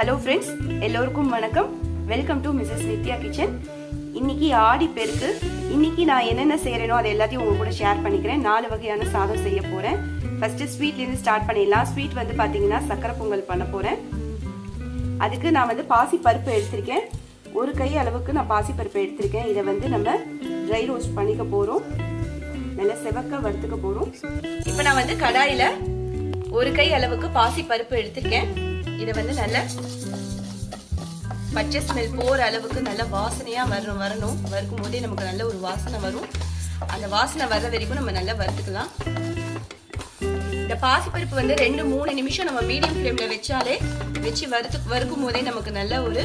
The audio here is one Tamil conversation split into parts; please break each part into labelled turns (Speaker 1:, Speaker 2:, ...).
Speaker 1: ஹலோ ஃப்ரெண்ட்ஸ் எல்லோருக்கும் வணக்கம். Welcome to Mrs Nithya kitchen இன்னைக்கு ஆடி பெருக்கு. இன்னைக்கு நான் என்னென்ன செய்கிறேனோ அதை எல்லாத்தையும் உங்க கூட ஷேர் பண்ணிக்கிறேன். நாலு வகையான சாதம் செய்ய போகிறேன் ஃபஸ்ட்டு ஸ்வீட்லேருந்து ஸ்டார்ட் பண்ணிடலாம். ஸ்வீட் வந்து பார்த்தீங்கன்னா சக்கரை பொங்கல் பண்ண போகிறேன் அதுக்கு நான் வந்து பாசி பருப்பு எடுத்திருக்கேன். ஒரு கை அளவுக்கு நான் பாசி பருப்பு எடுத்திருக்கேன். இதை வந்து நம்ம ட்ரை ரோஸ்ட் பண்ணிக்க போகிறோம் நல்லா செவக்க வறுத்துக்க போகிறோம் இப்போ நான் வந்து கடாயில் ஒரு கை அளவுக்கு பாசி பருப்பு எடுத்திருக்கேன். இதை வந்து நல்ல பச்சை ஸ்மெல் போகிற அளவுக்கு நல்ல வாசனையாக வரணும் வரணும். வறுக்கும் போதே நமக்கு நல்ல ஒரு வாசனை வரும். அந்த வாசனை வர்ற வரைக்கும் நம்ம நல்லா வறுத்துக்கலாம். இந்த பாசிப்பருப்பு வந்து ரெண்டு மூணு நிமிஷம் நம்ம மீடியம் ஃப்ளேமில் வச்சாலே வச்சு வறுத்து வறுக்கும் போதே நமக்கு நல்ல ஒரு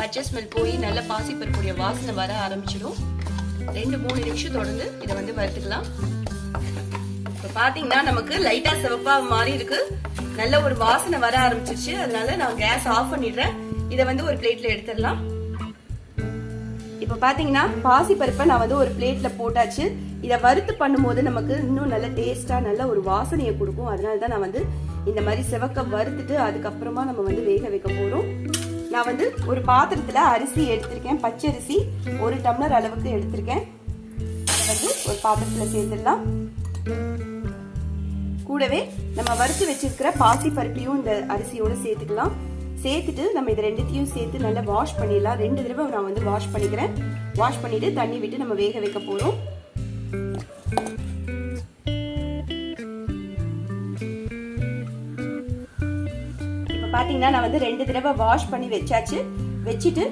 Speaker 1: பச்சை ஸ்மெல் போய் நல்ல பாசிப்பருப்புடைய வாசனை வர ஆரம்பிச்சிடும். ரெண்டு மூணு நிமிஷம் தொடர்ந்து இதை வந்து வறுத்துக்கலாம். இப்போ பார்த்தீங்கன்னா நமக்கு லைட்டாக சிவப்பாக மாறி இருக்குது நல்ல ஒரு வாசனை வர ஆரம்பிச்சிருச்சு. அதனால நான் கேஸ் ஆஃப் பண்ணிடுறேன். இதை வந்து ஒரு பிளேட்ல எடுத்துடலாம். இப்போ பார்த்தீங்கன்னா பாசி பருப்பை நான் வந்து ஒரு பிளேட்ல போட்டாச்சு. இதை வறுத்து பண்ணும்போது நமக்கு இன்னும் நல்ல டேஸ்டா நல்ல ஒரு வாசனையை கொடுக்கும். அதனால தான் நான் வந்து இந்த மாதிரி செவக்க வறுத்துட்டு அதுக்கப்புறமா நம்ம வந்து வேக வைக்க போறோம். நான் வந்து ஒரு பாத்திரத்துல அரிசி எடுத்திருக்கேன். பச்சரிசி ஒரு டம்ளர் அளவுக்கு எடுத்திருக்கேன். அதை வந்து ஒரு பாத்திரத்துல சேர்த்துடலாம். கூடவே நம்ம வறுத்து வச்சிருக்கிற பாசி பருப்பையும் இந்த அரிசியோட சேர்த்துக்கலாம். சேர்த்துட்டு நம்ம இது ரெண்டுத்தையும் சேர்த்து நல்லா வாஷ் பண்ணிடலாம். ரெண்டு தடவை நான் வந்து வாஷ் பண்ணிக்கிறேன். வாஷ் பண்ணிட்டு தண்ணி விட்டு நம்ம வேக வைக்க போகிறோம் இப்போ பார்த்தீங்கன்னா நான் வந்து ரெண்டு தடவை வாஷ் பண்ணி வச்சாச்சு. வச்சுட்டு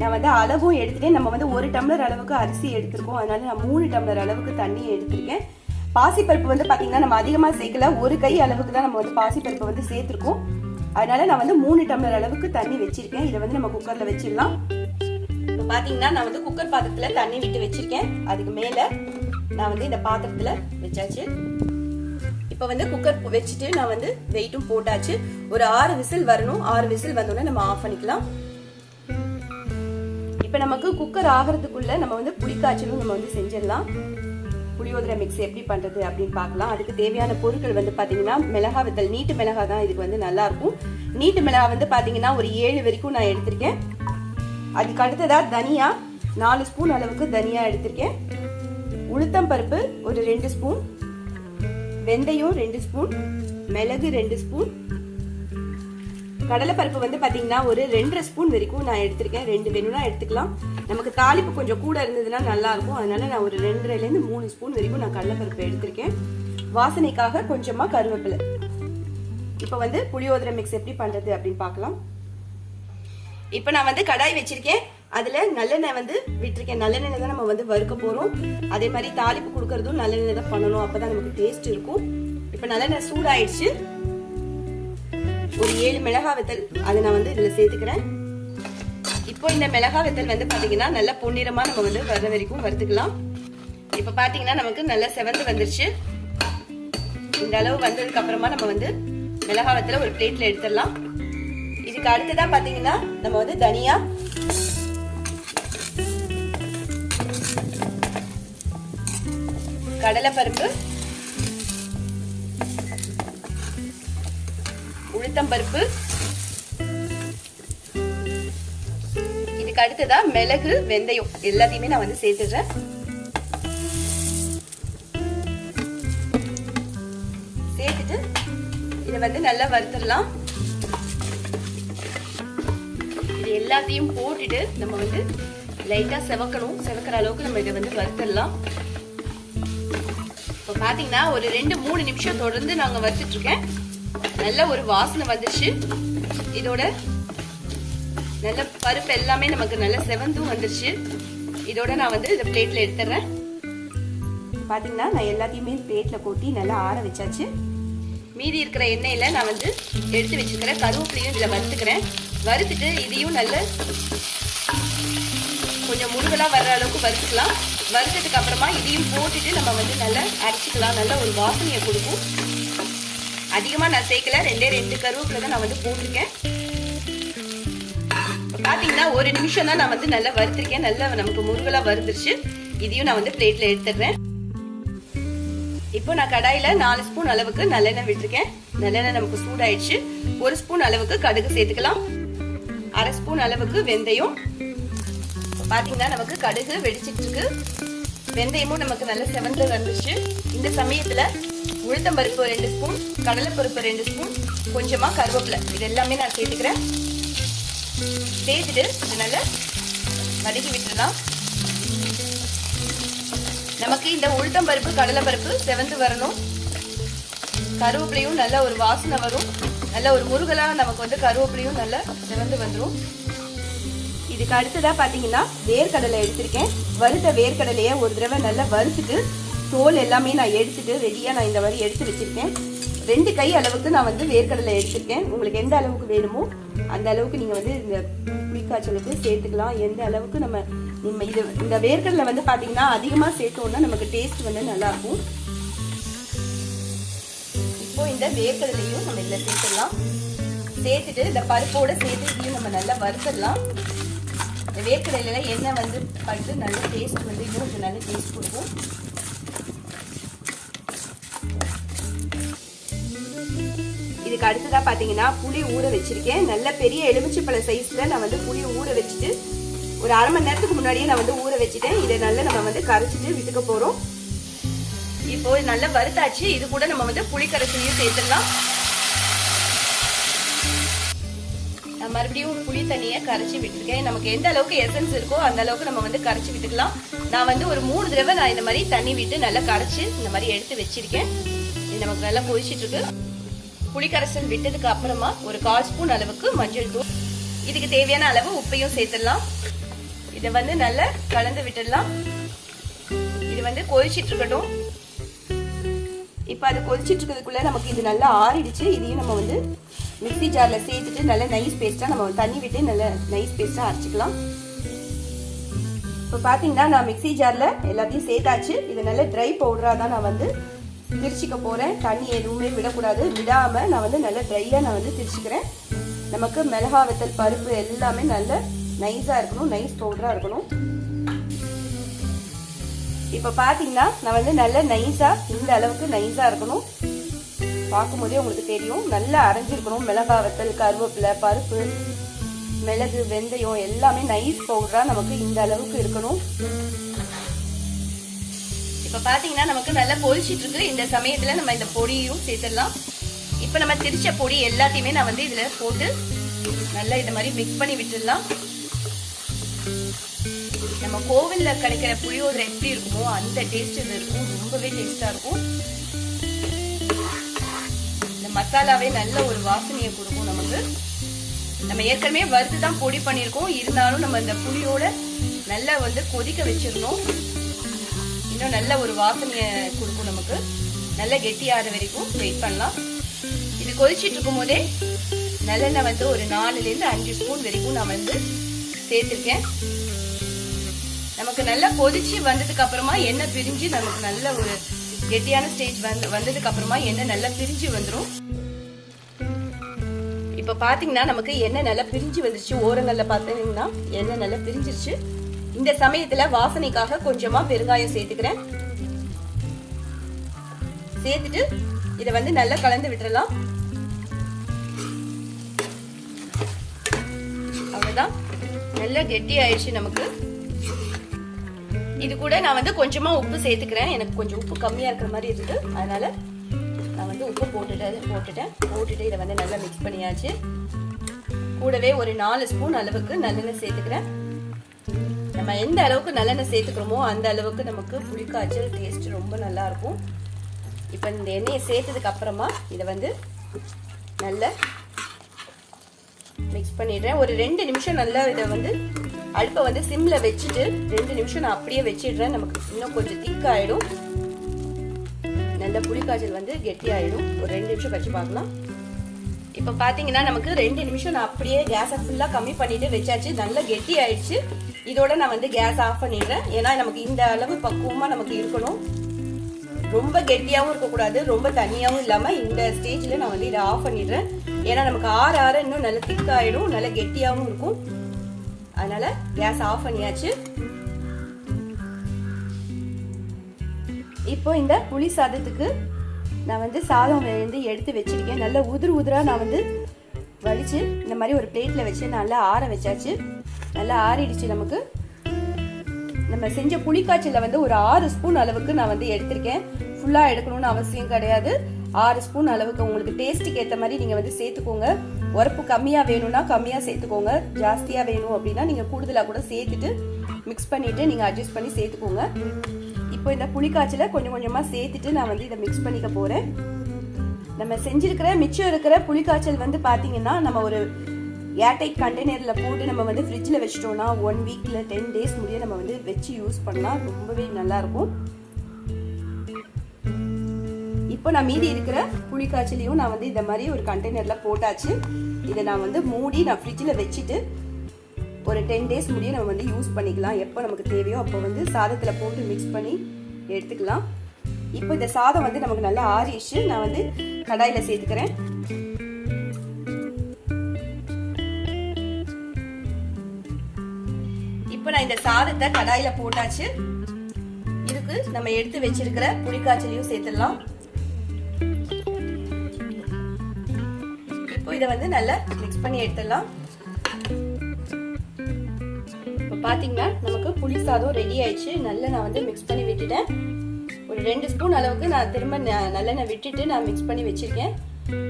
Speaker 1: நான் வந்து அளவும் எடுத்துட்டேன். நம்ம வந்து ஒரு டம்ளர் அளவுக்கு அரிசி எடுத்திருக்கோம். அதனால நான் மூணு டம்ளர் அளவுக்கு தண்ணி எடுத்திருக்கேன். பாசிப்பருப்பு வந்து பார்த்தீங்கன்னா நம்ம அதிகமாக சேர்க்கல. ஒரு கை அளவுக்கு தான் நம்ம வந்து பாசிப்பருப்பு வந்து சேர்த்துருக்கோம். அதனால நான் வந்து மூணு டம்ளர் அளவுக்கு தண்ணி வச்சிருக்கேன். இதை வந்து நம்ம குக்கரில் வச்சிடலாம். இப்போ பார்த்தீங்கன்னா நான் வந்து குக்கர் பாத்திரத்தில் தண்ணி விட்டு வச்சிருக்கேன். அதுக்கு மேலே நான் வந்து இந்த பாத்திரத்தில் வச்சாச்சு. இப்போ வந்து குக்கர் வச்சுட்டு நான் வந்து வெயிட்டும் போட்டாச்சு. ஒரு ஆறு விசில் வரணும். ஆறு விசில் வந்தோடனே நம்ம ஆஃப் பண்ணிக்கலாம். இப்போ நமக்கு குக்கர் ஆகிறதுக்குள்ள நம்ம வந்து புளிக்காய்ச்சலும் நம்ம வந்து செஞ்சிடலாம். புளியோதரை மிக்ஸ் எப்படி பண்ணுறது அப்படின்னு பார்க்கலாம். அதுக்கு தேவையான பொருட்கள் வந்து பார்த்தீங்கன்னா மிளகா வித்தல் நீட்டு மிளகா தான் இதுக்கு வந்து நல்லாயிருக்கும். நீட்டு மிளகா வந்து பார்த்தீங்கன்னா ஒரு ஏழு வரைக்கும் நான் எடுத்திருக்கேன். அதுக்கு அடுத்ததாக தனியா நாலு ஸ்பூன் அளவுக்கு தனியா எடுத்திருக்கேன். உளுத்தம் பருப்பு ஒரு ரெண்டு ஸ்பூன். வெந்தயம் ரெண்டு ஸ்பூன். மிளகு ரெண்டு ஸ்பூன். கடலைப்பருப்பு வந்து பார்த்தீங்கன்னா ஒரு ரெண்டரை ஸ்பூன் வரைக்கும் நான் எடுத்திருக்கேன். ரெண்டு வேணும்னா எடுத்துக்கலாம். நமக்கு தாளிப்பு கொஞ்சம் கூட இருந்ததுன்னா நல்லா இருக்கும். அதனால நான் ஒரு ரெண்டரைலேருந்து மூணு ஸ்பூன் வரைக்கும் நான் கடலைப்பருப்பு எடுத்திருக்கேன். வாசனைக்காக கொஞ்சமாக கருவேப்பிலை. இப்போ வந்து புளியோதரை மிக்ஸ் எப்படி பண்ணுறது அப்படின்னு பார்க்கலாம். இப்போ நான் வந்து கடாய் வச்சிருக்கேன். அதில் நல்லெண்ணெய் வந்து விட்டுருக்கேன். நல்லெண்ணெய் தான் நம்ம வந்து வறுக்க போகிறோம் அதே மாதிரி தாளிப்பு கொடுக்கறதும் நல்லெண்ணெய் தான் பண்ணணும். அப்போ தான் நமக்கு டேஸ்ட் இருக்கும். இப்போ நல்லெண்ணெய் சூடாயிடுச்சு. ஒரு ஏழு மிளகா வெத்தல் அதை நான் வந்து இதில் சேர்த்துக்கிறேன். இப்போ இந்த மிளகா வெத்தல் வந்து பார்த்தீங்கன்னா நல்லா பொன்னிறமாக நம்ம வந்து வர வரைக்கும் வறுத்துக்கலாம். இப்போ பார்த்தீங்கன்னா நமக்கு நல்ல செவந்து வந்துருச்சு. இந்த அளவு வந்ததுக்கு அப்புறமா நம்ம வந்து மிளகா வெத்தலை ஒரு பிளேட்ல எடுத்துடலாம். இதுக்கு அடுத்ததா பார்த்தீங்கன்னா நம்ம வந்து தனியா கடலைப்பருப்பு உளுத்தம்பருப்பு. இதுக்கு அடுத்ததா மிளகு வெந்தயம். எல்லாத்தையுமே நான் வந்து சேர்த்துடுறேன். சேர்த்துட்டு இதை வந்து நல்லா வறுத்துடலாம். இது எல்லாத்தையும் போட்டுட்டு நம்ம வந்து லைட்டாக செவக்கணும். செவக்கிற அளவுக்கு நம்ம இதை வந்து வறுத்துடலாம். இப்போ பார்த்தீங்கன்னா ஒரு ரெண்டு மூணு நிமிஷம் தொடர்ந்து நாங்கள் வறுத்துட்டு இருக்கேன். நல்ல ஒரு வாசனை வந்துச்சு. இதோட நல்ல பருப்பு எல்லாமே நமக்கு நல்ல செவந்தும் வந்துருச்சு இதோட நான் வந்து இந்த பிளேட்ல எடுத்துறேன். பாத்தீங்கன்னா நான் எல்லாத்தையுமே பிளேட்ல கொட்டி நல்லா ஆற வச்சாச்சு. மீதி இருக்கிற எண்ணெயில நான் வந்து எடுத்து வச்சுக்கிறேன் கருவேப்பிலையும் இதில் வறுத்துக்கிறேன். வறுத்துட்டு இதையும் நல்ல கொஞ்சம் முருகலாக வர்ற அளவுக்கு வறுத்துக்கலாம். வறுத்ததுக்கு அப்புறமா இதையும் போட்டுட்டு நம்ம வந்து நல்லா அரைச்சிக்கலாம். நல்ல ஒரு வாசனையை கொடுக்கும். அதிகமாக நான் சேர்க்கல. ரெண்டே ரெண்டு கருவேப்பிலை தான் நான் வந்து போட்டிருக்கேன். பார்த்தீங்கன்னா ஒரு நிமிஷம் தான் நான் வந்து நல்லா வறுத்திருக்கேன். நல்லா நமக்கு முருகலாக வறுத்துருச்சு. இதையும் நான் வந்து பிளேட்டில் எடுத்துடுறேன். இப்போ நான் கடாயில நாலு ஸ்பூன் அளவுக்கு நல்லெண்ணெய் விட்டுருக்கேன். நல்லெண்ணெய் நமக்கு சூடாயிடுச்சு. ஒரு ஸ்பூன் அளவுக்கு கடுகு சேர்த்துக்கலாம். அரை ஸ்பூன் அளவுக்கு வெந்தயம். பாத்தீங்கன்னா நமக்கு கடுகு வெடிச்சிட்டு இருக்கு. வெந்தயமும் நமக்கு நல்ல செவந்து வந்துச்சு இந்த சமயத்துல உளுத்தம்பருப்பு ரெண்டு ஸ்பூன் கடலைப்பருப்பு ரெண்டு ஸ்பூன் கொஞ்சமாக கருவேப்பிலை. இது எல்லாமே நான் சேர்த்துக்கிறேன். சேர்த்துட்டு இது நல்லா வதக்கி விட்டுடலாம். நமக்கு இந்த உளுத்தம்பருப்பு கடலைப்பருப்பு செவந்து வரணும். கருவேப்பிலையும் நல்ல ஒரு வாசனை வரும். நல்ல ஒரு முருகலாக நமக்கு வந்து கருவேப்பிலையும் நல்லா செவந்து வந்துடும் இதுக்கு அடுத்ததாக பார்த்தீங்கன்னா வேர்க்கடலை எடுத்திருக்கேன். வறுத்த வேர்க்கடலையை ஒரு தடவை நல்லா வறுத்துட்டு தோல் எல்லாமே நான் எடுத்துட்டு ரெடியாக நான் இந்த மாதிரி எடுத்து வச்சிருக்கேன். ரெண்டு கை அளவுக்கு நான் வந்து வேர்க்கடலை எடுத்திருக்கேன். உங்களுக்கு எந்த அளவுக்கு வேணுமோ அந்த அளவுக்கு நீங்கள் வந்து இந்த புளிக்காய்ச்சலுக்கு சேர்த்துக்கலாம். எந்த அளவுக்கு நம்ம நம்ம இது இந்த வேர்க்கடலை வந்து பார்த்தீங்கன்னா அதிகமாக சேர்த்தோன்னா நமக்கு டேஸ்ட் வந்து நல்லாயிருக்கும். இப்போது இப்போ இந்த வேர்க்கடலையும் நம்ம இதில் சேர்த்துடலாம். சேர்த்துட்டு இந்த பருப்போட சேர்த்து இதையும் நம்ம நல்லா வறுத்துடலாம். இந்த வேர்க்கடலையில் எண்ணெய் வந்து பட்டு நல்ல டேஸ்ட் வந்து இன்னும் கொஞ்சம் நல்ல டேஸ்ட் கொடுக்கும். இதுக்கு அடுத்ததாக பார்த்தீங்கன்னா புளி ஊற வச்சிருக்கேன். நல்ல பெரிய எலுமிச்சைப்பழ சைஸில் நான் வந்து புளி ஊற வச்சுட்டு ஒரு அரை மணி நேரத்துக்கு முன்னாடியே நான் வந்து ஊற வச்சுட்டேன். இதை நல்லா நம்ம வந்து கரைச்சிட்டு விட்டுக்க போகிறோம் இப்போ நல்ல நல்லா வறுத்தாச்சு. இது கூட நம்ம வந்து புளி கரைசலையும் சேர்த்துடலாம். நான் மறுபடியும் புளி தண்ணியை கரைச்சி விட்டுருக்கேன். நமக்கு எந்த அளவுக்கு எசன்ஸ் இருக்கோ அந்த அளவுக்கு நம்ம வந்து கரைச்சி விட்டுக்கலாம். நான் வந்து ஒரு மூணு தடவை நான் இந்த மாதிரி தண்ணி விட்டு நல்லா கரைச்சி இந்த மாதிரி எடுத்து வச்சிருக்கேன். இது நமக்கு நல்லா கொதிச்சிட்டு இருக்கு. புளிக்கரைசல் விட்டதுக்கு அப்புறமா ஒரு கால் ஸ்பூன் அளவுக்கு மஞ்சள் தூள். இதுக்கு தேவையான அளவு உப்பையும் சேர்த்துடலாம். இதை வந்து நல்லா கலந்து விட்டுடலாம். இது வந்து கொதிச்சிட்டு இருக்கட்டும். இப்போ அது கொதிச்சிட்டு இருக்கிறதுக்குள்ள நமக்கு இது நல்லா ஆறிடுச்சு. இதையும் நம்ம வந்து மிக்ஸி ஜாரில் சேர்த்துட்டு நல்லா நைஸ் பேஸ்ட்டாக நம்ம தண்ணி விட்டு நல்லா நைஸ் பேஸ்ட்டாக அரைச்சிக்கலாம். இப்போ பார்த்தீங்கன்னா நான் மிக்ஸி ஜாரில் எல்லாத்தையும் சேர்த்தாச்சு. இது நல்ல ட்ரை பவுடராக தான் நான் வந்து திரிச்சிக்க போகிறேன் தண்ணி எதுவுமே விடக்கூடாது. விடாமல் நான் வந்து நல்லா ட்ரையாக நான் வந்து திரிச்சிக்கிறேன். நமக்கு மிளகா வெத்தல் பருப்பு எல்லாமே நல்ல நைஸாக இருக்கணும். நைஸ் பவுடராக இருக்கணும். இப்போ பார்த்தீங்கன்னா நான் வந்து நல்ல நைஸாக இந்த அளவுக்கு நைஸாக இருக்கணும். பார்க்கும்போதே உங்களுக்கு தெரியும். நல்லா அரைஞ்சிருக்கணும். மிளகா வத்தல் கருவேப்பிலை பருப்பு மிளகு வெந்தயம் எல்லாமே நைஸ் பவுடராக நமக்கு இந்த அளவுக்கு இருக்கணும். இப்போ பார்த்தீங்கன்னா நமக்கு நல்லா பொரிச்சிட்டு இருக்கு இந்த சமயத்தில் நம்ம இந்த பொடியும் சேர்த்துடலாம். இப்போ நம்ம திரிச்ச பொடி எல்லாத்தையுமே நான் வந்து இதில் போட்டு நல்லா இந்த மாதிரி மிக்ஸ் பண்ணி விட்டுடலாம். நம்ம கோவிலில் கிடைக்கிற புளியோதரை எப்படி இருக்குமோ அந்த டேஸ்ட் இது இருக்கும். ரொம்பவே டேஸ்டாக இருக்கும். இந்த மசாலாவே நல்ல ஒரு வாசனையை கொடுக்கும் நமக்கு. நம்ம ஏற்கனவே வறுத்து தான் பொடி பண்ணியிருக்கோம். இருந்தாலும் நம்ம இந்த புளியோட நல்லா வந்து கொதிக்க வச்சிடணும். இன்னும் நல்ல ஒரு வாசனையை கொடுக்கும் நமக்கு. நல்ல கெட்டியாத வரைக்கும் வெயிட் பண்ணலாம். இது கொதிச்சிட்டு இருக்கும் போதே நல்லெண்ணெய் வந்து ஒரு நாலுலேருந்து அஞ்சு ஸ்பூன் வரைக்கும் நான் வந்து சேர்த்துருக்கேன். நமக்கு நல்லா கொதிச்சு வந்ததுக்கு அப்புறமா எண்ணெய் பிரிஞ்சு நமக்கு நல்ல ஒரு கெட்டியான ஸ்டேஜ் வந்து வந்ததுக்கு அப்புறமா எண்ணெய் நல்லா பிரிஞ்சு வந்துடும் இப்போ பார்த்தீங்கன்னா நமக்கு எண்ணெய் நல்லா பிரிஞ்சு வந்துருச்சு. ஓரங்களில் பார்த்தீங்கன்னா எண்ணெய் நல்லா பிரிஞ்சிருச்சு. இந்த சமயத்துல வாசனைக்காக கொஞ்சமா பெருங்காயம் சேர்த்துக்கிறேன். சேர்த்துட்டு இதை வந்து நல்லா கலந்து விட்டுறலாம். அவ்வளவுதான். நல்லா கெட்டி ஆயிடுச்சு நமக்கு. இது கூட நான் வந்து கொஞ்சமா உப்பு சேர்த்துக்கிறேன். எனக்கு கொஞ்சம் உப்பு கம்மியா இருக்கிற மாதிரி இருக்கு. அதனால நான் வந்து உப்பு போட்டுட்டு போட்டுட்டேன் போட்டுட்டு இதை வந்து நல்லா மிக்ஸ் பண்ணியாச்சு. கூடவே ஒரு நாலு ஸ்பூன் அளவுக்கு நல்லெண்ணெய் சேர்த்துக்கிறேன். நம்ம எந்த அளவுக்கு நல்லெண்ணெய் சேர்த்துக்கிறோமோ அந்த அளவுக்கு நமக்கு புளிக்காய்ச்சல் டேஸ்ட் ரொம்ப நல்லா இருக்கும் இப்போ இந்த எண்ணெயை சேர்த்ததுக்கு அப்புறமா இதை வந்து நல்லா மிக்ஸ் பண்ணிடுறேன். ஒரு ரெண்டு நிமிஷம் நல்லா இதை வந்து அடுப்பை வந்து சிம்ல வச்சுட்டு ரெண்டு நிமிஷம் நான் அப்படியே வச்சிடுறேன். நமக்கு இன்னும் கொஞ்சம் திக்காயிடும். நல்ல புளிக்காய்ச்சல் வந்து கெட்டி ஆயிடும் ஒரு ரெண்டு நிமிஷம் கழிச்சு பார்க்கலாம். இப்போ பார்த்தீங்கன்னா நமக்கு ரெண்டு நிமிஷம் நான் அப்படியே கேஸை ஃபுல்லாக கம்மி பண்ணிட்டு வச்சாச்சு. நல்லா கெட்டி ஆயிடுச்சு. இதோட நான் வந்து கேஸ் ஆஃப் பண்ணிடுறேன். ஏன்னா நமக்கு இந்த அளவு பக்குவமாக நமக்கு இருக்கணும். ரொம்ப கெட்டியாகவும் இருக்கக்கூடாது. ரொம்ப தனியாகவும் இல்லாமல் இந்த ஸ்டேஜில் நான் வந்து இதை ஆஃப் பண்ணிடுறேன். ஏன்னா நமக்கு ஆற ஆற இன்னும் நல்லா திக்காயிடும் நல்லா கெட்டியாகவும் இருக்கும். அதனால கேஸ் ஆஃப் பண்ணியாச்சு. இப்போ இந்த புளி சாதத்துக்கு நான் வந்து சாதம் வந்து எடுத்து வச்சிருக்கேன். நல்ல உதிர் உதிராக நான் வந்து வலித்து இந்த மாதிரி ஒரு பிளேட்டில் வச்சு நல்லா ஆற வச்சாச்சு. நல்லா ஆறிடுச்சு நமக்கு. நம்ம செஞ்ச புளிக்காய்ச்சலில் வந்து ஒரு ஆறு ஸ்பூன் அளவுக்கு நான் வந்து எடுத்திருக்கேன். ஃபுல்லாக எடுக்கணும்னு அவசியம் கிடையாது. ஆறு ஸ்பூன் அளவுக்கு உங்களுக்கு டேஸ்ட்டுக்கு ஏற்ற மாதிரி நீங்கள் வந்து சேர்த்துக்கோங்க. உரப்பு கம்மியாக வேணும்னா கம்மியாக சேர்த்துக்கோங்க. ஜாஸ்தியாக வேணும் அப்படின்னா நீங்கள் கூடுதலாக கூட சேர்த்துட்டு மிக்ஸ் பண்ணிவிட்டு நீங்கள் அட்ஜஸ்ட் பண்ணி சேர்த்துக்கோங்க. இப்போ இந்த புளிக்காய்ச்சலை கொஞ்சம் கொஞ்சமாக சேர்த்துட்டு நான் வந்து இதை மிக்ஸ் பண்ணிக்க போகிறேன் நம்ம செஞ்சிருக்கிற மிச்சம் இருக்கிற புளிக்காய்ச்சல் வந்து பார்த்தீங்கன்னா நம்ம ஒரு ஏர்டைட் கண்டெய்னரில் போட்டு நம்ம வந்து ஃப்ரிட்ஜில் வச்சிட்டோம்னா ஒன் வீக்கில் டென் டேஸ் முடிய நம்ம வந்து வச்சு யூஸ் பண்ணால் ரொம்பவே நல்லாயிருக்கும். இப்போ நான் மீதி இருக்கிற புளிக்காய்ச்சலையும் நான் வந்து இந்த மாதிரி ஒரு கண்டெய்னரில் போட்டாச்சு. இதை நான் வந்து மூடி நான் ஃப்ரிட்ஜில் வச்சுட்டு ஒரு டென் டேஸ் முடிய நம்ம வந்து யூஸ் பண்ணிக்கலாம். எப்போ நமக்கு தேவையோ அப்போ வந்து சாதத்தில் போட்டு மிக்ஸ் பண்ணி எடுத்துக்கலாம். இப்போ இந்த சாதம் வந்து நமக்கு நல்லா ஆறிச்சு நான் வந்து கடாயில் சேர்த்துக்கிறேன். இப்போ நான் இந்த சாதத்தை கடாயில போட்டாச்சு. இதுக்கு நம்ம எடுத்து வச்சிருக்கிற புளிக்காய்ச்சலையும் சேர்த்துடலாம். இப்போ இதை வந்து நல்லா மிக்ஸ் பண்ணி எடுத்துடலாம். இப்போ பார்த்தீங்கன்னா புளி சாதம் ரெடி ஆயிடுச்சு. நல்லா நான் வந்து மிக்ஸ் பண்ணி விட்டுட்டேன். ஒரு ரெண்டு ஸ்பூன் அளவுக்கு நான் திரும்ப நல்லெண்ணெய் விட்டுட்டு நான் மிக்ஸ் பண்ணி வச்சிருக்கேன்.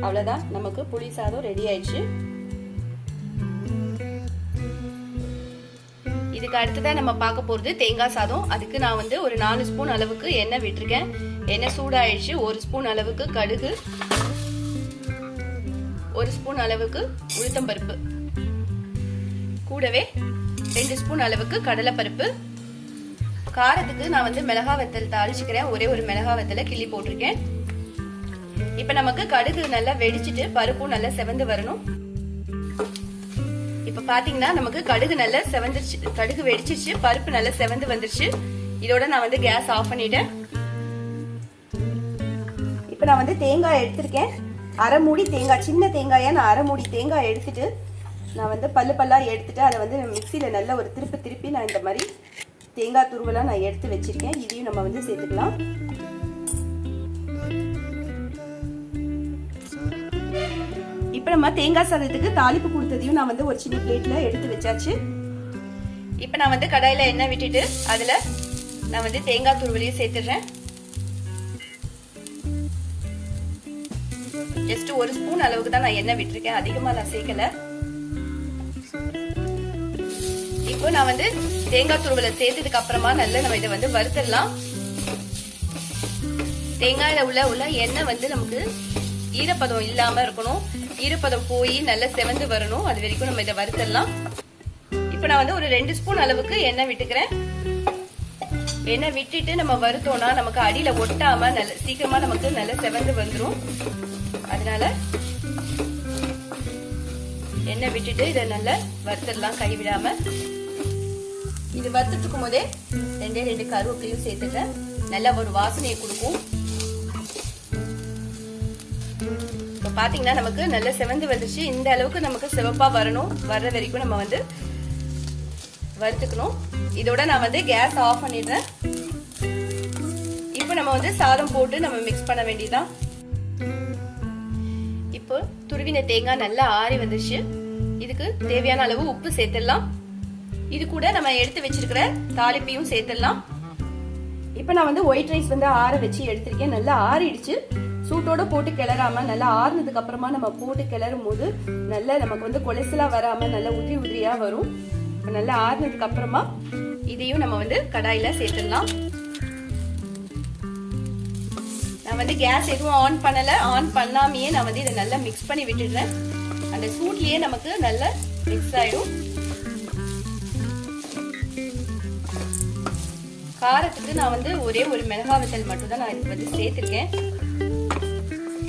Speaker 1: அவ்வளோதான் நமக்கு புளி சாதம் ரெடி ஆயிடுச்சு. இதுக்கு அடுத்ததான் நம்ம பார்க்க போகிறது தேங்காய் சாதம். அதுக்கு நான் வந்து ஒரு நாலு ஸ்பூன் அளவுக்கு எண்ணெய் விட்டுருக்கேன். எண்ணெய் சூடாயிடுச்சு. ஒரு ஸ்பூன் அளவுக்கு கடுகு. ஒரு ஸ்பூன் அளவுக்கு உளுத்தம்பருப்பு கூடவே ரெண்டு ஸ்பூன் அளவுக்கு கடலைப்பருப்பு. காரத்துக்கு நான் வந்து மிளகா வத்தல் தாளிச்சுக்கிறேன். ஒரே ஒரு மிளகா வத்தலை கிள்ளி போட்டிருக்கேன். இப்போ நமக்கு கடுகு நல்லா வெடிச்சிட்டு பருப்பும் நல்லா செவந்து வரணும். இப்போ பார்த்தீங்கன்னா நமக்கு கடுகு நல்லா செவந்துருச்சு கடுகு வெடிச்சிருச்சு பருப்பு நல்லா செவந்து வந்துருச்சு. இதோட நான் வந்து கேஸ் ஆஃப் பண்ணிட்டேன். இப்போ நான் வந்து தேங்காய் எடுத்திருக்கேன். அரை மூடி தேங்காய் சின்ன தேங்காயை நான் அரை மூடி தேங்காய் எடுத்துட்டு நான் வந்து பல்லு பல்லாக எடுத்துட்டு அதை வந்து மிக்சியில் நல்ல ஒரு திருப்பி திருப்பி நான் இந்த மாதிரி தேங்காய் துருவெல்லாம் நான் எடுத்து வச்சிருக்கேன். இதையும் நம்ம வந்து சேர்த்துக்கலாம். இப்போ நம்ம தேங்காய் சாதத்துக்கு தாளிப்பு கொடுத்ததையும் நான் வந்து ஒரு சின்ன பிளேட்டில் எடுத்து வச்சாச்சு. இப்போ நான் வந்து கடாயில் எண்ணெய் விட்டுட்டு அதில் நான் வந்து தேங்காய் துருவலையும் சேர்த்துடுறேன். ஜஸ்ட் ஒரு ஸ்பூன் அளவுக்கு தான் நான் எண்ணெய் விட்டுருக்கேன். அதிகமாக நான் சேர்க்கலை. இப்போ நான் வந்து தேங்காய் துருவலை சேர்த்ததுக்கு அப்புறமா நல்லா நம்ம இதை வந்து வறுத்துடலாம். தேங்காயில உள்ள உள்ள எண்ணெய் வந்து நமக்கு ஈரப்பதம் இல்லாம இருக்கணும். ஈரப்பதம் போய் நல்லா செவந்து வரணும். அது வரைக்கும் நம்ம இதை வறுத்துடலாம். இப்போ நான் வந்து ஒரு ரெண்டு ஸ்பூன் அளவுக்கு எண்ணெய் விட்டுக்கிறேன். எண்ணெய் விட்டுட்டு நம்ம வறுத்தோம்னா நமக்கு அடியில ஒட்டாம நல்ல சீக்கிரமா நமக்கு நல்ல செவந்து வந்துடும் அதனால எண்ணெய் விட்டுட்டு இதை நல்லா வறுத்துடலாம். கைவிடாம இது வறுத்துட்டு இருக்கும் போதே ரெண்டே ரெண்டு கருவேப்பிலையும் சேர்த்துட்டேன் நல்ல ஒரு வாசனையை கொடுக்கும். இப்போ பார்த்தீங்கன்னா நமக்கு நல்ல செவந்து வந்துச்சு இந்த அளவுக்கு நமக்கு சிவப்பாக வரணும். வர்ற வரைக்கும் நம்ம வந்து வறுத்துக்கணும். இதோட நான் வந்து கேஸ் ஆஃப் பண்ணிடுறேன். இப்போ நம்ம வந்து சாதம் போட்டு நம்ம மிக்ஸ் பண்ண வேண்டியதான் இப்போ துருவின தேங்காய் நல்லா ஆறி வந்துச்சு இதுக்கு தேவையான அளவு உப்பு சேர்த்துடலாம். இது கூட நம்ம எடுத்து வச்சிருக்கிற தாளிப்பையும் சேர்த்துடலாம். இப்போ நான் வந்து ஒயிட் ரைஸ் வந்து ஆற வச்சு எடுத்திருக்கேன். நல்லா ஆறிடுச்சு. சூட்டோட போட்டு கிளறாம நல்லா ஆறுனதுக்கு அப்புறமா நம்ம போட்டு கிளறும் போது நல்லா நமக்கு வந்து கொலசலா வராம நல்லா உதிரி உதிரியா வரும். இப்போ நல்லா ஆறுனதுக்கு அப்புறமா இதையும் நம்ம வந்து கடாயில சேர்த்துடலாம். நான் வந்து கேஸ் எதுவும் ஆன் பண்ணல. ஆன் பண்ணாமையே நான் வந்து இதை நல்லா மிக்ஸ் பண்ணி விட்டுடுறேன். அந்த சூட்லயே நமக்கு நல்லா மிக்ஸ் ஆயிடும். காரத்துக்கு நான் வந்து ஒரே ஒரு மிளகா வத்தல் மட்டும் தான் நான் இதுக்கு வந்து சேர்த்துருக்கேன்.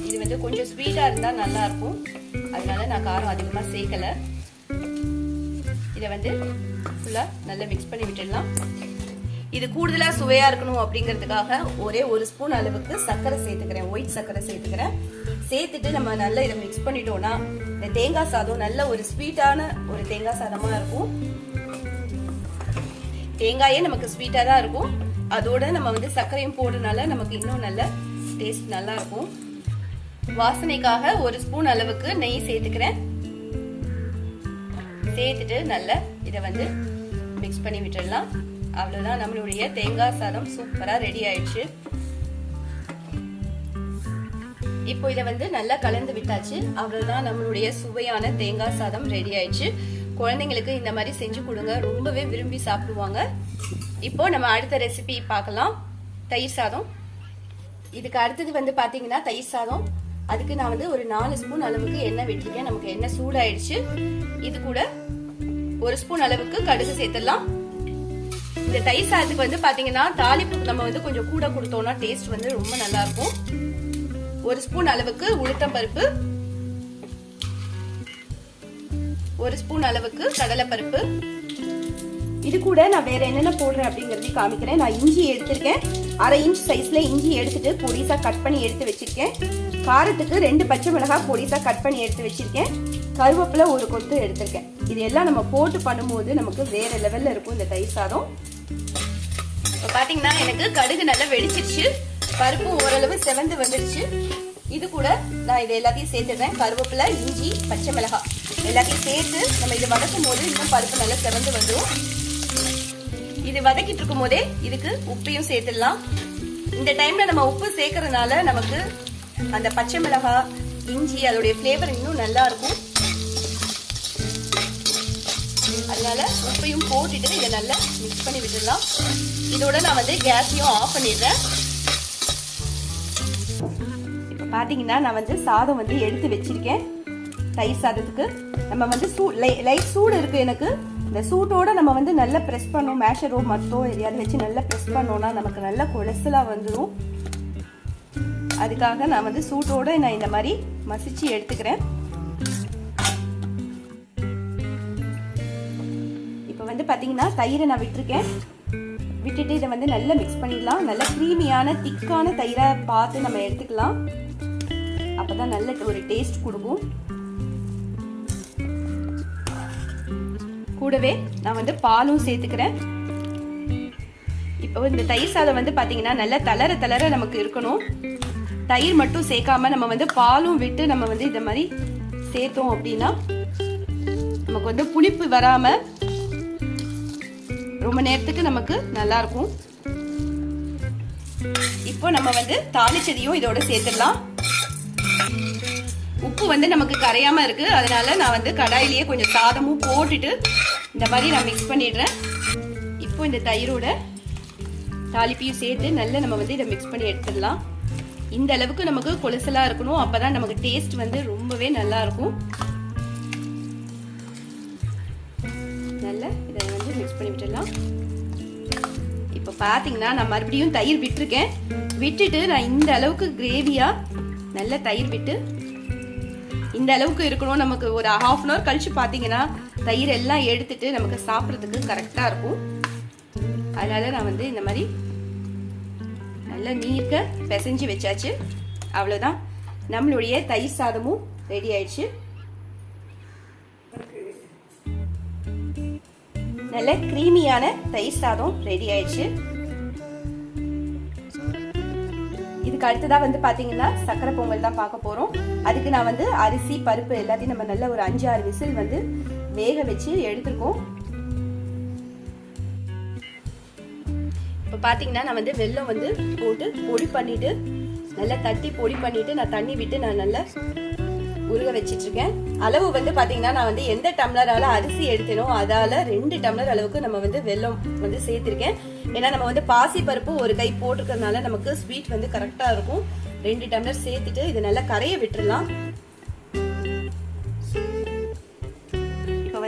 Speaker 1: இது வந்து கொஞ்சம் ஸ்வீட்டாக இருந்தால் நல்லா இருக்கும். அதனால நான் காரம் அதிகமாக சேர்க்கலை. இதை வந்து ஃபுல்லாக நல்லா மிக்ஸ் பண்ணி விட்டுடலாம். இது கூடுதலாக சுவையாக இருக்கணும் அப்படிங்கிறதுக்காக ஒரே ஒரு ஸ்பூன் அளவுக்கு சர்க்கரை சேர்த்துக்கிறேன். ஒயிட் சர்க்கரை சேர்த்துக்கிறேன். சேர்த்துட்டு நம்ம நல்லா இதை மிக்ஸ் பண்ணிட்டோம்னா இந்த தேங்காய் சாதம் நல்ல ஒரு ஸ்வீட்டான ஒரு தேங்காய் சாதமாக இருக்கும். தேங்காயே நமக்கு ஸ்வீட்டாக தான் இருக்கும். அதோட நம்ம வந்து சர்க்கரையும் போடுறதுனால நமக்கு இன்னும் நல்ல டேஸ்ட் நல்லா இருக்கும். வாசனைக்காக ஒரு ஸ்பூன் அளவுக்கு நெய் சேர்த்துக்கிறேன். சேர்த்துட்டு நல்லா இதை வந்து மிக்ஸ் பண்ணி விட்டுடலாம். அவ்வளோதான் நம்மளுடைய தேங்காய் சாதம் சூப்பராக ரெடி ஆயிடுச்சு. இப்போ இதை வந்து நல்லா கலந்து விட்டாச்சு. அவ்வளோதான் நம்மளுடைய சுவையான தேங்காய் சாதம் ரெடி ஆயிடுச்சு. குழந்தைங்களுக்கு இந்த மாதிரி செஞ்சு கொடுங்க. ரொம்பவே விரும்பி சாப்பிடுவாங்க. இப்போ நம்ம அடுத்த ரெசிபி பார்க்கலாம். தயிர் சாதம். இதுக்கு அடுத்தது வந்து பார்த்தீங்கன்னா தயிர் சாதம். அதுக்கு நான் வந்து ஒரு நாலு ஸ்பூன் அளவுக்கு எண்ணெய் விட்டுருக்கேன் நமக்கு எண்ணெய் சூடாயிடுச்சு. இது கூட ஒரு ஸ்பூன் அளவுக்கு கடுகு சேர்த்துடலாம். இந்த தயிர் சாதத்துக்கு வந்து பார்த்தீங்கன்னா தாளிப்பு நம்ம வந்து கொஞ்சம் கூட கொடுத்தோம்னா டேஸ்ட் வந்து ரொம்ப நல்லா இருக்கும். ஒரு ஸ்பூன் அளவுக்கு உளுத்தம் பருப்பு ஒரு ஸ்பூன் அளவுக்கு கடலைப்பருப்பு. இது கூட நான் வேற என்னென்ன போடுறேன் அப்படிங்கறதையும் காமிக்கிறேன். நான் இஞ்சி எடுத்திருக்கேன். அரை இன்ச் சைஸ்ல இஞ்சி எடுத்துட்டு பொடிசா கட் பண்ணி எடுத்து வச்சிருக்கேன். காரத்துக்கு ரெண்டு பச்சை மிளகாய் பொடிசா கட் பண்ணி எடுத்து வச்சிருக்கேன். கருவேப்பிலை ஒரு கொத்து எடுத்திருக்கேன். இது எல்லாம் நம்ம போட்டு பண்ணும்போது நமக்கு வேற லெவல்ல இருக்கும் இந்த தயிர் சாதம். இப்போ பாத்தீங்கன்னா எனக்கு கடுகு நல்லா வெடிச்சிருச்சு. பருப்பும் ஓரளவு செவந்து வந்துருச்சு. இது கூட நான் இது எல்லாத்தையும் சேர்த்துடுறேன். கருவேப்பிலை இஞ்சி பச்சை மிளகாய். எல்லாத்தையும் சேர்த்து நம்ம இது வதக்கும் போது இன்னும் பருப்பு நல்லா செவந்து வந்துடும் இது வதக்கிட்டு இருக்கும் போதே இதுக்கு உப்பையும் சேர்த்துடலாம். இந்த டைம்ல நம்ம உப்பு சேர்க்கறதுனால நமக்கு அந்த பச்சை மிளகாய் இஞ்சி அதோடைய ஃப்ளேவர் இன்னும் நல்லா இருக்கும். அதனால உப்பையும் போட்டுட்டு இதை நல்லா மிக்ஸ் பண்ணி விட்டுடலாம். இதோட நான் வந்து கேஸையும் ஆஃப் பண்ணிடுறேன். இப்போ பார்த்தீங்கன்னா நான் வந்து சாதம் வந்து எடுத்து வச்சிருக்கேன். தயிர் சாதத்துக்கு நம்ம வந்து சூ லைட் சூடு இருக்குது எனக்கு. இந்த சூட்டோட நம்ம வந்து நல்லா ப்ரெஸ் பண்ணோம் மேஷரோ மத்தோ எதையாவது வச்சு நல்லா ப்ரெஸ் பண்ணோம்னா நமக்கு நல்ல கொலஸ்ட்ரலாக வந்துடும் அதுக்காக நான் வந்து சூட்டோட நான் இந்த மாதிரி மசிச்சு எடுத்துக்கிறேன். இப்போ வந்து பார்த்தீங்கன்னா தயிரை நான் விட்டுருக்கேன். விட்டுட்டு இதை வந்து நல்லா மிக்ஸ் பண்ணிடலாம். நல்ல க்ரீமியான திக்கான தயிரை பார்த்து நம்ம எடுத்துக்கலாம். அப்போ தான் நல்ல ஒரு டேஸ்ட் கொடுக்கும். கூடவே நான் வந்து பாலும் சேர்த்துக்கிறேன். இப்போ இந்த தயிர் சாதம் வந்து பார்த்தீங்கன்னா நல்லா தளர தளர நமக்கு இருக்கணும். தயிர் மட்டும் சேர்க்காம நம்ம வந்து பாலும் விட்டு நம்ம வந்து இந்த மாதிரி சேர்த்தோம் அப்படின்னா நமக்கு வந்து புளிப்பு வராம ரொம்ப நேரத்துக்கு நமக்கு நல்லா இருக்கும். இப்போ நம்ம வந்து தாளிச்சதையும் இதோட சேர்த்துடலாம். உப்பு வந்து நமக்கு கரையாம இருக்கு. அதனால நான் வந்து கடாயிலேயே கொஞ்சம் சாதமும் போட்டுட்டு இந்த மாதிரி நான் மிக்ஸ் பண்ணிடுறேன். இப்போ இந்த தயிரோட தாளிப்பையும் சேர்த்து நல்லா நம்ம வந்து இதை மிக்ஸ் பண்ணி எடுத்துடலாம். இந்த அளவுக்கு நமக்கு கொலுசலாக இருக்கணும். அப்போ தான் நமக்கு டேஸ்ட் வந்து ரொம்பவே நல்லா இருக்கும். நல்லா இதை வந்து மிக்ஸ் பண்ணி விட்டுடலாம். இப்போ பார்த்தீங்கன்னா நான் மறுபடியும் தயிர் விட்டுருக்கேன். விட்டுட்டு நான் இந்த அளவுக்கு கிரேவியாக நல்ல தயிர் விட்டு இந்த அளவுக்கு இருக்கணும். நமக்கு ஒரு ஹாஃப் அன் ஹவர் கழித்து பார்த்தீங்கன்னா தயிர் எல்லாம் எடுத்துட்டு நமக்கு சாப்பிட்றதுக்கு கரெக்டாக இருக்கும். அதனால நான் வந்து இந்த மாதிரி நல்லா நீர்க்க பிசைஞ்சு வச்சாச்சு. அவ்வளோதான் நம்மளுடைய தயிர் சாதமும் ரெடி ஆயிடுச்சு. நல்ல க்ரீமியான தயிர் சாதம் ரெடி ஆயிடுச்சு. இதுக்கு அடுத்ததாக வந்து பார்த்தீங்கன்னா சக்கரை பொங்கல் தான் பார்க்க போகிறோம் அதுக்கு நான் வந்து அரிசி பருப்பு எல்லாத்தையும் நம்ம நல்ல ஒரு அஞ்சு ஆறு விசில் வந்து வேக வச்சு எடுத்துருக்கோம். இப்போ பார்த்தீங்கன்னா நான் வந்து வெல்லம் வந்து போட்டு பொடி பண்ணிட்டு நல்லா தட்டி பொடி பண்ணிட்டு நான் தண்ணி விட்டு நான் நல்லா உருக வச்சிட்ருக்கேன். அளவு வந்து பார்த்தீங்கன்னா நான் வந்து எந்த டம்ளரால் அரிசி எடுத்தேனோ அதால் ரெண்டு டம்ளர் அளவுக்கு நம்ம வந்து வெல்லம் வந்து சேர்த்துருக்கேன். ஏன்னா நம்ம வந்து பாசி பருப்பு ஒரு கை போட்டிருக்கிறதுனால நமக்கு ஸ்வீட் வந்து கரெக்டாக இருக்கும். ரெண்டு டம்ளர் சேர்த்துட்டு இதை நல்லா கரைய விட்டுடலாம்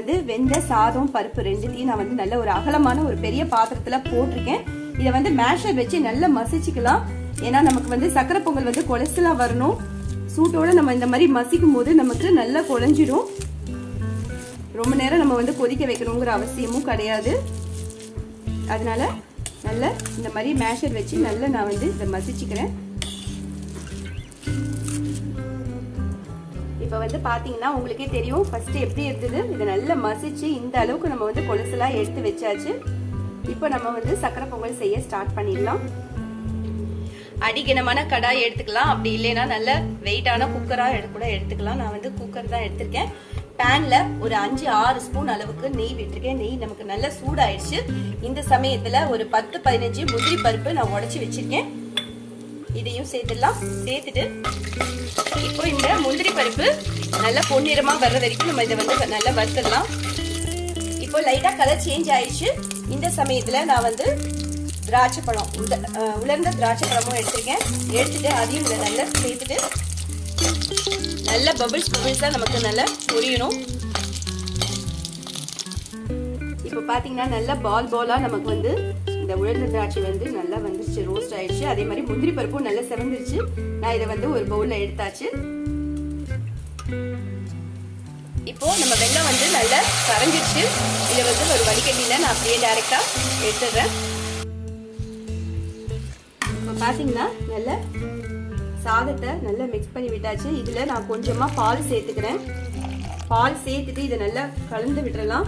Speaker 1: வந்து வெந்த சாதம் பருப்பு ரெண்டுத்தையும் நான் வந்து நல்ல ஒரு அகலமான ஒரு பெரிய பாத்திரத்துல போட்டிருக்கேன். இதை வந்து மேஷர் வச்சு நல்லா மசிச்சுக்கலாம். ஏன்னா நமக்கு வந்து சக்கரை பொங்கல் வந்து கொலஸ்ட்ரலா வரணும். சூட்டோட நம்ம இந்த மாதிரி மசிக்கும் போது நமக்கு நல்லா குழஞ்சிடும் ரொம்ப நேரம் நம்ம வந்து கொதிக்க வைக்கணுங்கிற அவசியமும் கிடையாது. அதனால நல்ல இந்த மாதிரி மேஷர் வச்சு நல்லா நான் வந்து இதை மசிச்சுக்கிறேன். இப்போ வந்து பார்த்தீங்கன்னா உங்களுக்கே தெரியும். ஃபர்ஸ்ட் எப்படி இருந்தது? இதை நல்லா மசிச்சு இந்த அளவுக்கு நம்ம வந்து கொலுசெல்லாம் எடுத்து வச்சாச்சு. இப்போ நம்ம வந்து சக்கரை பொங்கல் செய்ய ஸ்டார்ட் பண்ணிடலாம். அடிகனமான கடாய் எடுத்துக்கலாம். அப்படி இல்லைன்னா நல்ல வெயிட்டான குக்கராக கூட எடுத்துக்கலாம். நான் வந்து குக்கர் தான் எடுத்திருக்கேன். பேனில் ஒரு அஞ்சு ஆறு ஸ்பூன் அளவுக்கு நெய் விட்டுருக்கேன். நெய் நமக்கு நல்லா சூடாயிடுச்சு. இந்த சமயத்தில் ஒரு பத்து பதினஞ்சு முந்திரி பருப்பு நான் உடச்சி வச்சிருக்கேன். இதையும் சேர்த்துடலாம். சேர்த்துட்டு இப்போ இந்த முந்திரி பருப்பு நல்லா பொன்னிறமா வர்ற வரைக்கும் நம்ம இதை வந்து நல்லா வறுத்துடலாம். இப்போ லைட்டா கலர் சேஞ்ச் ஆயிடுச்சு. இந்த சமயத்துல நான் வந்து திராட்சை பழம் உத உலர்ந்த திராட்சை பழமும் எடுத்திருக்கேன். எடுத்துட்டு அதையும் இதில் நல்லா சேர்த்துட்டு நல்ல பபிள்ஸ் பபிள்ஸாக நமக்கு நல்லா பொரியணும். இப்போ பார்த்தீங்கன்னா நல்லா பால் பாலாக நமக்கு வந்து இந்த உலர்ந்த திராட்சை வந்து நல்லா வந்துருச்சு ரோஸ்ட் ஆயிடுச்சு. அதே மாதிரி முந்திரி பருப்பும் நல்லா செவந்துருச்சு. நான் இதை வந்து ஒரு பவுலில் எடுத்தாச்சு. இப்போ நம்ம வெள்ளம் வந்து நல்லா கரைஞ்சிருச்சு. இதை வந்து ஒரு வடிகட்டியில் நான் அப்படியே டைரெக்டாக எடுத்துடுறேன். இப்போ பார்த்தீங்கன்னா நல்ல சாதத்தை நல்லா மிக்ஸ் பண்ணி விட்டாச்சு. இதில் நான் கொஞ்சமாக பால் சேர்த்துக்கிறேன். பால் சேர்த்துட்டு இதை நல்லா கலந்து விட்டுறலாம்.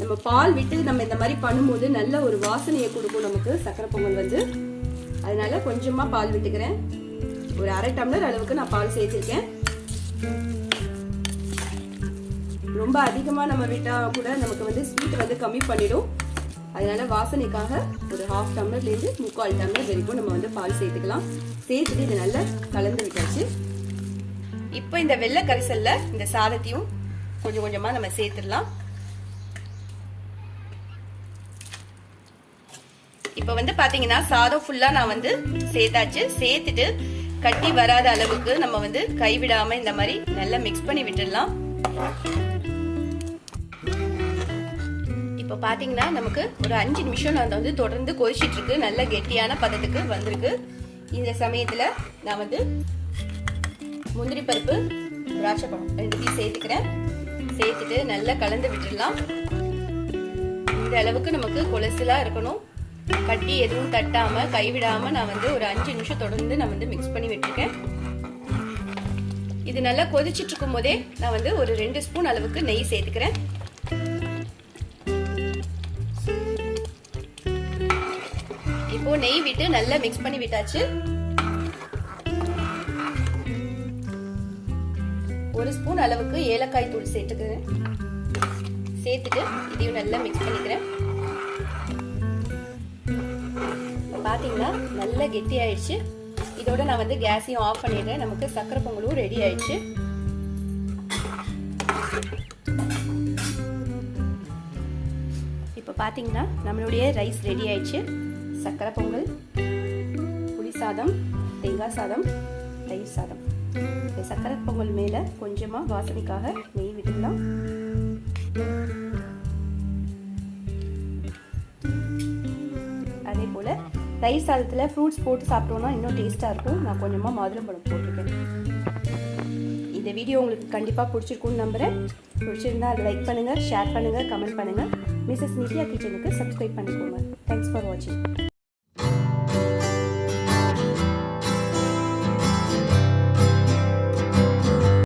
Speaker 1: நம்ம பால் விட்டு நம்ம இந்த மாதிரி பண்ணும்போது நல்ல ஒரு வாசனையை கொடுக்கும் நமக்கு சக்கரை பொங்கல் வந்து. அதனால கொஞ்சமாக பால் விட்டுக்கிறேன். ஒரு அரை டம்ளர் அளவுக்கு நான் பால் சேர்த்துருக்கேன். ரொம்ப அதிகமாக நம்ம விட்டால் கூட நமக்கு வந்து ஸ்வீட் வந்து கம்மி பண்ணிடும். அதனால வாசனைக்காக ஒரு ஹாஃப் டம்ளர்லேருந்து முக்கால் டம்ளர் வரைக்கும் நம்ம வந்து பால் சேர்த்துக்கலாம். சேர்த்துட்டு இதை நல்லா கலந்து விட்டாச்சு. இப்போ இந்த வெள்ளை கரிசல்ல இந்த சாதத்தையும் கொஞ்சம் கொஞ்சமாக நம்ம சேர்த்துடலாம். இப்போ வந்து பார்த்தீங்கன்னா சாதம் ஃபுல்லாக நான் வந்து சேர்த்தாச்சு. சேர்த்துட்டு கட்டி வராத அளவுக்கு நம்ம வந்து கைவிடாம இந்த மாதிரி நல்லா மிக்ஸ் பண்ணி விட்டுடலாம். இப்போ பார்த்தீங்கன்னா நமக்கு ஒரு அஞ்சு நிமிஷம் நான் வந்து தொடர்ந்து கொதிச்சிட்டு இருக்கு. நல்ல கெட்டியான பதத்துக்கு வந்திருக்கு. இந்த சமயத்தில் நான் வந்து முந்திரி பருப்பு திராட்சை பழம் ரெண்டுத்தையும் சேர்த்துக்கிறேன். சேர்த்துட்டு நல்லா கலந்து விட்டுடலாம். இந்த அளவுக்கு நமக்கு கொலஸ்ட்ரலா இருக்கணும். கட்டி எதுவும் தட்டாமல் கைவிடாமல் நான் வந்து ஒரு அஞ்சு நிமிஷம் தொடர்ந்து நான் வந்து மிக்ஸ் பண்ணி விட்டுருக்கேன். இது நல்லா கொதிச்சிட்டு இருக்கும் போதே நான் வந்து ஒரு ரெண்டு ஸ்பூன் அளவுக்கு நெய் சேர்த்துக்கிறேன். இப்போ நெய் விட்டு நல்லா மிக்ஸ் பண்ணி விட்டாச்சு. ஒரு ஸ்பூன் அளவுக்கு ஏலக்காய் தூள் சேர்த்துக்கிறேன். சேர்த்துட்டு இதையும் நல்லா மிக்ஸ் பண்ணிக்கிறேன். பார்த்தீங்கன்னா நல்லா கெட்டி ஆயிடுச்சு இதோட நான் வந்து கேஸையும் ஆஃப் பண்ணிடுறேன். நமக்கு சக்கரை பொங்கலும் ரெடி ஆயிடுச்சு. இப்போ பார்த்தீங்கன்னா நம்மளுடைய ரைஸ் ரெடி ஆயிடுச்சு. சக்கரை பொங்கல் புளி சாதம் தேங்காய் சாதம் தயிர் சாதம். இந்த சக்கரை பொங்கல் மேலே கொஞ்சமாக வாசனைக்காக நெய் விட்டுடலாம் தயிர் சாதத்தில் ஃப்ரூட்ஸ் போட்டு சாப்பிட்டோன்னா இன்னும் டேஸ்ட்டாக இருக்கும். நான் கொஞ்சமாக மாதுளம்பழம் போட்டிருக்கேன். இந்த வீடியோ உங்களுக்கு கண்டிப்பாக பிடிச்சிருக்கும்னு நம்புகிறேன் பிடிச்சிருந்தா அதை லைக் பண்ணுங்கள் ஷேர் பண்ணுங்கள் கமெண்ட் பண்ணுங்கள் மிஸ்ஸஸ் நித்யா கிச்சனுக்கு சப்ஸ்கிரைப் பண்ணிக்கோங்க. தேங்க்ஸ் ஃபார் வாட்சிங்